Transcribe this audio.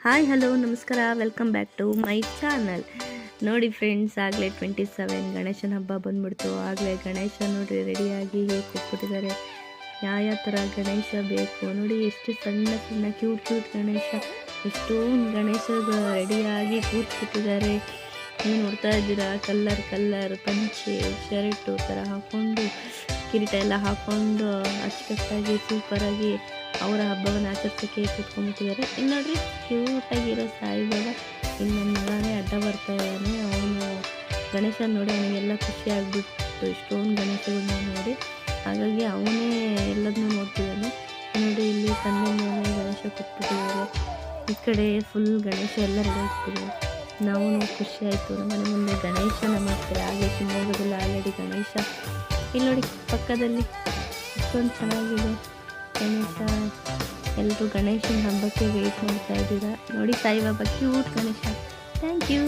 Hi, hello, ನಮಸ್ಕಾರ. Welcome back to my channel ನೋಡಿ friends ಆಗಲೇ ಟ್ವೆಂಟಿ ಸೆವೆನ್ ಗಣೇಶನ ಹಬ್ಬ ಬಂದ್ಬಿಡ್ತು. ಆಗಲೇ ಗಣೇಶ ನೋಡಿ ರೆಡಿಯಾಗಿ ಹೇಗೆ ಕೊಟ್ಬಿಟ್ಟಿದ್ದಾರೆ ಯಾವ ಥರ ಗಣೇಶ ಬೇಕು? ನೋಡಿ ಎಷ್ಟು ಸಣ್ಣ ಸಣ್ಣ ಕ್ಯೂಟ್ ಕ್ಯೂಟ್ ಗಣೇಶ. ಎಷ್ಟೊಂದು ಗಣೇಶ ರೆಡಿಯಾಗಿ ಕೂತ್ಬಿಟ್ಟಿದ್ದಾರೆ. ನೀವು ನೋಡ್ತಾ ಇದ್ದೀರಾ? ಕಲ್ಲರ್ ಕಲ್ಲರ್ ಪಂಚೆ, ಶರ್ಟು ಥರ ಹಾಕ್ಕೊಂಡು ಕಿರೀಟ ಎಲ್ಲ ಹಾಕ್ಕೊಂಡು ಅಚ್ಚುಕಟ್ಟಾಗಿ ಸೂಪರಾಗಿ ಅವರ ಹಬ್ಬವನ್ನು ಆಚರಿಸೋಕ್ಕೆ ಕೂತ್ಕೊಂಡ್ಬಿಟ್ಟಿದ್ದಾರೆ ಇನ್ನು ನೋಡ್ರಿ ಕ್ಯೂಟಾಗಿರೋ ಸಾಯಿಬಾಬಾ ಇನ್ನು ನಮ್ಮ ಮಗನೇ ಅಡ್ಡ ಬರ್ತಾ ಇದ್ದಾನೆ. ಅವನು ಗಣೇಶ ನೋಡಿ ಅವನಿಗೆಲ್ಲ ಖುಷಿ ಇಷ್ಟೊಂದು ಗಣೇಶಗಳನ್ನ ನೋಡಿ. ಹಾಗಾಗಿ ಅವನೇ ಎಲ್ಲದನ್ನೂ ನೋಡ್ತಿದ್ದಾನೆ. ನೋಡಿ, ಇಲ್ಲಿ ತಂದೆ ಮೇಲೆ ಗಣೇಶ ಕೊಟ್ಬಿಟ್ಟಿದ್ದಾರೆ. ಈ ಕಡೆ ಫುಲ್ ಗಣೇಶ ಎಲ್ಲ ರೆಡಿ ನಾವು ಖುಷಿ ಆಯಿತು. ನಮ್ಮ ಮನೆ ಮುಂದೆ ಗಣೇಶನ ಮಾಡ್ತಾರೆ? ಹಾಗೆ ಶಿವಮೊಗ್ಗದಲ್ಲಿ ಆಲ್ರೆಡಿ ಗಣೇಶ. ಇಲ್ಲಿ ನೋಡಿ, ಪಕ್ಕದಲ್ಲಿ ಇಷ್ಟೊಂದು ಚೆನ್ನಾಗಿದೆ ಗಣೇಶ. ಎಲ್ಲರೂ ಗಣೇಶನ ಹಬ್ಬಕ್ಕೆ ವೆಯ್ಟ್ ಮಾಡ್ತಾ ಇದ್ದೀರಾ. ನೋಡಿ Saibaba cute Ganesha. Thank you